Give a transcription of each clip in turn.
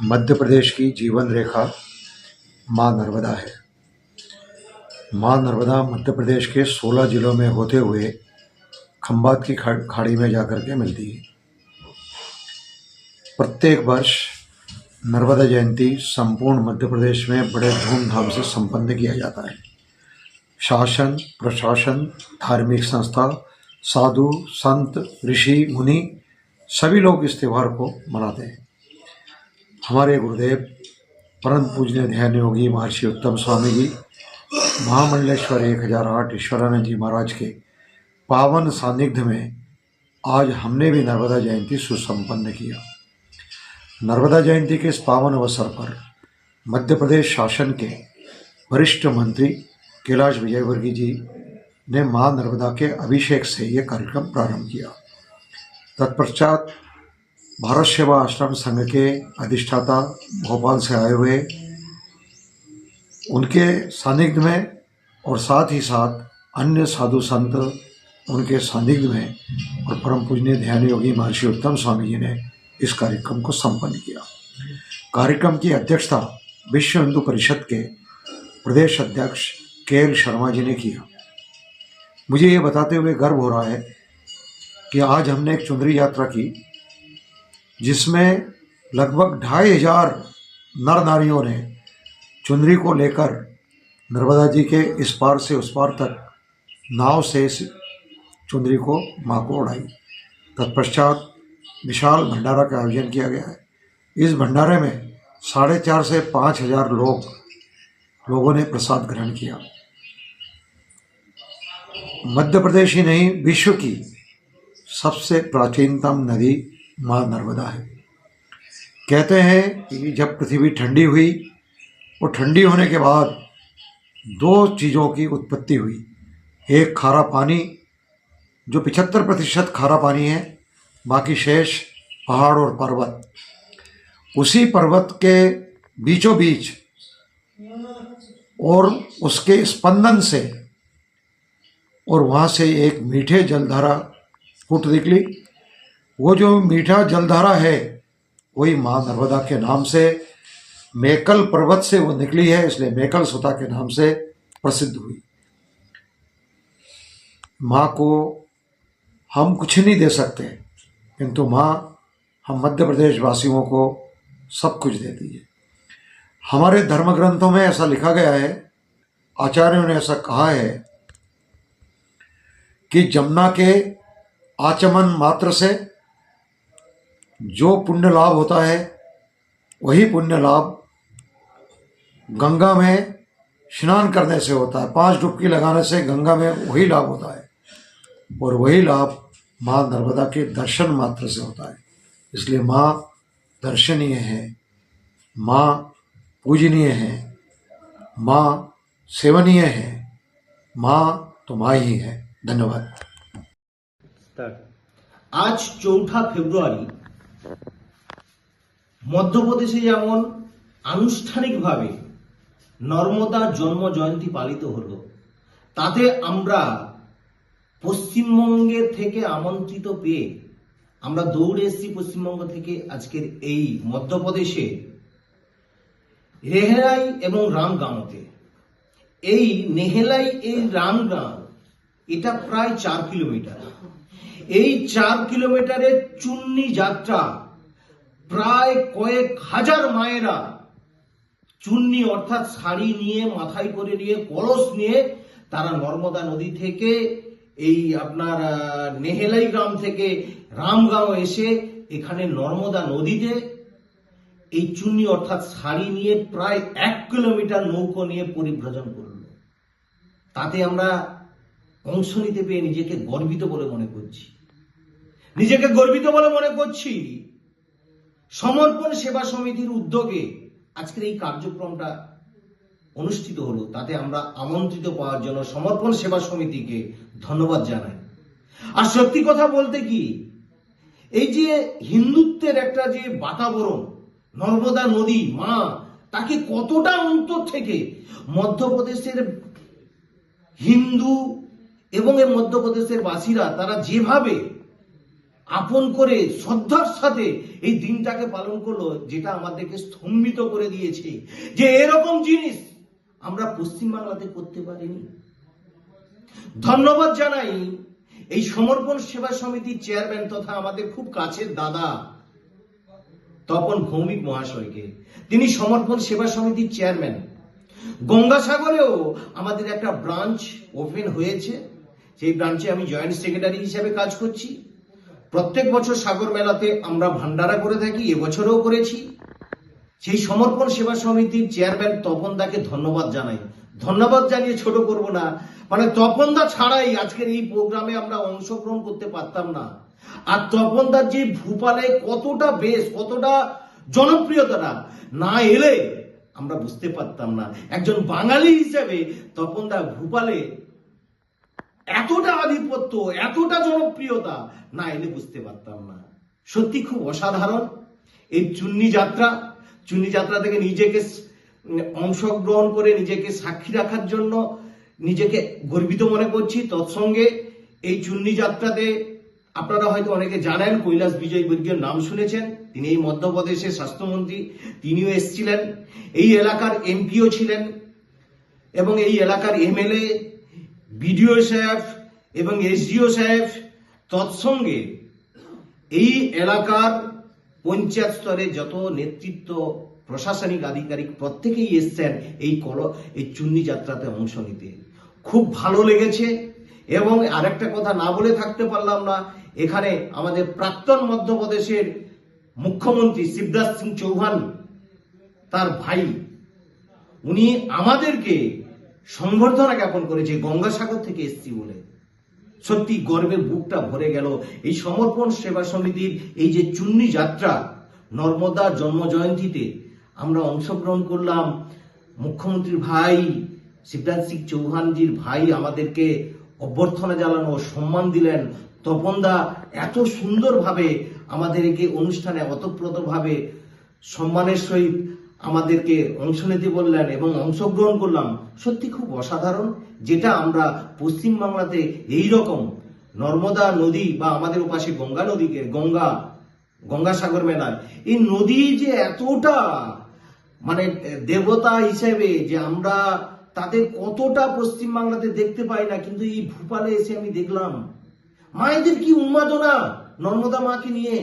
मध्य प्रदेश की जीवन रेखा माँ नर्मदा है। माँ नर्मदा मध्य प्रदेश के 16 जिलों में होते हुए खम्बात की खाड़ी में जाकर के मिलती है। प्रत्येक वर्ष नर्मदा जयंती संपूर्ण मध्य प्रदेश में बड़े धूमधाम से संपन्न किया जाता है। शासन, प्रशासन, धार्मिक संस्था, साधु, संत, ऋषि, मुनि सभी लोग इस त्यौहार को मनाते हैं। हमारे गुरुदेव परम पूजनीय ध्यान योगी महर्षि उत्तम स्वामी जी, महामंडलेश्वर एक हज़ार आठ ईश्वरानंद जी महाराज के पावन सानिध्य में आज हमने भी नर्मदा जयंती सुसंपन्न किया। नर्मदा जयंती के इस पावन अवसर पर मध्य प्रदेश शासन के वरिष्ठ मंत्री कैलाश विजयवर्गीय जी ने माँ नर्मदा के अभिषेक से ये कार्यक्रम प्रारंभ किया। तत्पश्चात भारत सेवा आश्रम संघ के अधिष्ठाता भोपाल से आए हुए, उनके सानिध्य में और साथ ही साथ अन्य साधु संत उनके सानिध्य में और परम पूजनीय ध्यान योगी महर्षि उत्तम स्वामी जी ने इस कार्यक्रम को संपन्न किया। कार्यक्रम की अध्यक्षता विश्व हिंदू परिषद के प्रदेश अध्यक्ष के एल शर्मा जी ने किया। मुझे ये बताते हुए गर्व हो रहा है कि आज हमने एक चुंदरी यात्रा की जिसमें लगभग ढाई हज़ार नर नारियों ने चुनरी को लेकर नर्मदा जी के इस पार से उस पार तक नाव से चुनरी को, माँ को उड़ाई। तत्पश्चात विशाल भंडारा का आयोजन किया गया है। इस भंडारे में साढ़े चार से पाँच हज़ार लोग, लोगों ने प्रसाद ग्रहण किया। मध्य प्रदेश ही नहीं, विश्व की सबसे प्राचीनतम नदी माँ नर्मदा है। कहते हैं कि जब पृथ्वी ठंडी हुई, और ठंडी होने के बाद दो चीज़ों की उत्पत्ति हुई। एक खारा पानी, जो पिछहत्तर प्रतिशत खारा पानी है, बाकी शेष पहाड़ और पर्वत। उसी पर्वत के बीचों बीच और उसके स्पंदन से, और वहाँ से एक मीठे जलधारा फूट निकली। वो जो मीठा जलधारा है, वही माँ नर्मदा के नाम से, मेकल पर्वत से वो निकली है, इसलिए मेकल सुता के नाम से प्रसिद्ध हुई। माँ को हम कुछ नहीं दे सकते, किंतु माँ हम मध्य प्रदेश वासियों को सब कुछ देती है। हमारे धर्म ग्रंथों में ऐसा लिखा गया है, आचार्यों ने ऐसा कहा है कि जमुना के आचमन मात्र से जो पुण्य लाभ होता है, वही पुण्य लाभ गंगा में स्नान करने से होता है। पाँच डुबकी लगाने से गंगा में वही लाभ होता है और वही लाभ माँ नर्मदा के दर्शन मात्र से होता है। इसलिए माँ दर्शनीय है, माँ पूजनीय है, माँ सेवनीय है, माँ तो माँ ही है। धन्यवाद। आज चौथा फेब्रुआरी মধ্যপ্রদেশে যেমন আনুষ্ঠানিকভাবে নর্মদা জন্ম জয়ন্তী পালিত হলো, তাতে আমরা পশ্চিমবঙ্গের থেকে আমন্ত্রিত পেয়ে আমরা দৌড়ে এসেছি পশ্চিমবঙ্গ থেকে আজকের এই মধ্যপ্রদেশে রেহেলাই এবং রামগাঁওতে। এই নেহেলাই এই রামগাঁও, এটা প্রায় চার কিলোমিটার। এই চার কিলোমিটারের চুন্নি যাত্রা প্রায় কয়েক হাজার মায়েরা চুন্নি অর্থাৎ শাড়ি নিয়ে, মাথায় করে নিয়ে, কলস নিয়ে তারা নর্মদা নদী থেকে এই আপনার নেহেলাই গ্রাম থেকে রামগাঁও এসে এখানে নর্মদা নদীতে এই চুন্নি অর্থাৎ শাড়ি নিয়ে প্রায় এক কিলোমিটার নৌকো নিয়ে পরিভ্রজন করল। তাতে আমরা অংশ নিতে পেয়ে নিজেকে গর্বিত বলে মনে করছি। নিজেকে গর্বিত বলে মনে করছি। সমর্পণ সেবা সমিতির উদ্যোগে আজকের এই কার্যক্রমটা অনুষ্ঠিত হলো। তাতে আমরা আমন্ত্রিত পাওয়ার জন্য সমর্পণ সেবা সমিতিকে ধন্যবাদ জানাই। আর সত্যি কথা বলতে কি, এই যে হিন্দুত্বের একটা যে বাতাবরণ, নর্মদা নদী, মা, তাকে কতটা অন্তর থেকে মধ্যপ্রদেশের হিন্দু এবং এই মধ্যপ্রদেশের বাসীরা, তারা যেভাবে আপন করে শ্রদ্ধার সাথে এই দিনটাকে পালন করল, যেটা আমাদেরকে স্তম্ভিত করে দিয়েছে যে এরকম জিনিস আমরা পশ্চিমবাংলাতে করতে পারিনি। ধন্যবাদ জানাই এই সমর্পণ সেবা সমিতির চেয়ারম্যান তথা আমাদের খুব কাছের দাদা তপন ভৌমিক মহাশয়কে। তিনি সমর্পণ সেবা সমিতির চেয়ারম্যান। গঙ্গাসাগরেও আমাদের একটা ব্রাঞ্চ ওপেন হয়েছে। সেই ব্রাঞ্চে আমি জয়েন্ট সেক্রেটারি হিসেবে কাজ করছি, প্রত্যেক বছর সাগর মেলাতে আমরা ভান্ডারা করে থাকি, এবছরেও করেছি। সেই সমর্পণ সেবা সমিতির চেয়ারম্যান তপন দাকে ধন্যবাদ জানাই। ধন্যবাদ জানিয়ে ছোট করব না। মানে তপন দা ছাড়াই আজকের এই প্রোগ্রামে আমরা অংশগ্রহণ করতে পারতাম না। আর তপনদার যে ভূপালে কতটা বেশ, কতটা জনপ্রিয়তাটা না এলে আমরা বুঝতে পারতাম না। একজন বাঙালি হিসেবে তপন দা ভূপালে এতটা আধিপত্য, এতটা জনপ্রিয়তা, না এলে বুঝতে পারতাম না। সত্যি খুব অসাধারণ। এই চুন্নি যাত্রা চুন্নি যাত্রা থেকে নিজেকে অংশগ্রহণ করে নিজেকে সাক্ষী রাখার জন্য নিজেকে গর্বিত মনে করছি। তৎসঙ্গে এই চুন্নি যাত্রাতে আপনারা হয়তো অনেকে জানেন, কৈলাস বিজয় বর্গীয় নাম শুনেছেন। তিনি এই মধ্যপ্রদেশের স্বাস্থ্যমন্ত্রী, তিনিও এসেছিলেন। এই এলাকার এমপিও ছিলেন এবং এই এলাকার এমএলএ বিডিও সাহেব এবং এসডিও সাহেব তৎসঙ্গে এই এলাকার পঞ্চায়েত স্তরে যত নেতৃত্ব, প্রশাসনিক আধিকারিক প্রত্যেকেই এসছেন এই কল, এই চুন্নি যাত্রাতে অংশ নিতে। খুব ভালো লেগেছে এবং আরেকটা কথা না বলে থাকতে পারলাম না, এখানে আমাদের প্রাক্তন মধ্যপ্রদেশের মুখ্যমন্ত্রী শিবরাজ সিং চৌহান, তার ভাই, উনি আমাদেরকে সংবর্ধনা জ্ঞাপন করেছে গঙ্গাসাগর থেকে এসছি বলে। সত্যি গর্বের বুকটা ভরে গেল এই সমর্পণ সেবা সমিতির এই যে চুন্নি যাত্রা, নর্মদা জন্ম জয়ন্তীতে আমরা অংশগ্রহণ করলাম। মুখ্যমন্ত্রীর ভাই, শিবরাজ সিং চৌহানজির ভাই আমাদেরকে অভ্যর্থনা জানানো, সম্মান দিলেন। তপনদা এত সুন্দরভাবে আমাদেরকে অনুষ্ঠানে, অতপ্রতভাবে সম্মানের সহিত আমাদেরকে অংশ নিতে বললেন এবং অংশগ্রহণ করলাম। সত্যি খুব অসাধারণ, যেটা আমরা পশ্চিমবাংলাতে এই রকম নর্মদা নদী বা আমাদের ওপাশে গঙ্গা নদীকে, গঙ্গা, গঙ্গাসাগর মেলায়। এই নদী যে এতটা মানে দেবতা হিসেবে যে আমরা তাদের কতটা পশ্চিমবাংলাতে দেখতে পাই না, কিন্তু এই ভূপালে এসে আমি দেখলাম। মায়েদের কি উন্মাদনা নর্মদা মাকে নিয়ে?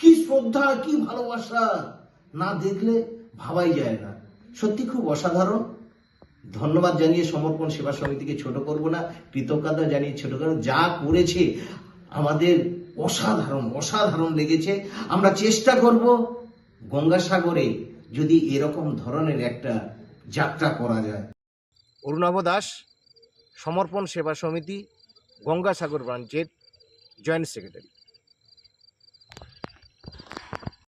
কি শ্রদ্ধা, কি ভালোবাসা। না দেখলে ভাবাই যায় না। সত্যি খুব অসাধারণ। ধন্যবাদ জানিয়ে সমর্পণ সেবা সমিতিকে ছোট করব না, কৃতজ্ঞতা জানিয়ে ছোট করব। যা করেছে আমাদের অসাধারণ অসাধারণ লেগেছে। আমরা চেষ্টা করব গঙ্গাসাগরে যদি এরকম ধরনের একটা যাত্রা করা যায়। অরুণাভ দাস, সমর্পণ সেবা সমিতি, গঙ্গাসাগর ব্রাঞ্চের জয়েন্ট সেক্রেটারি।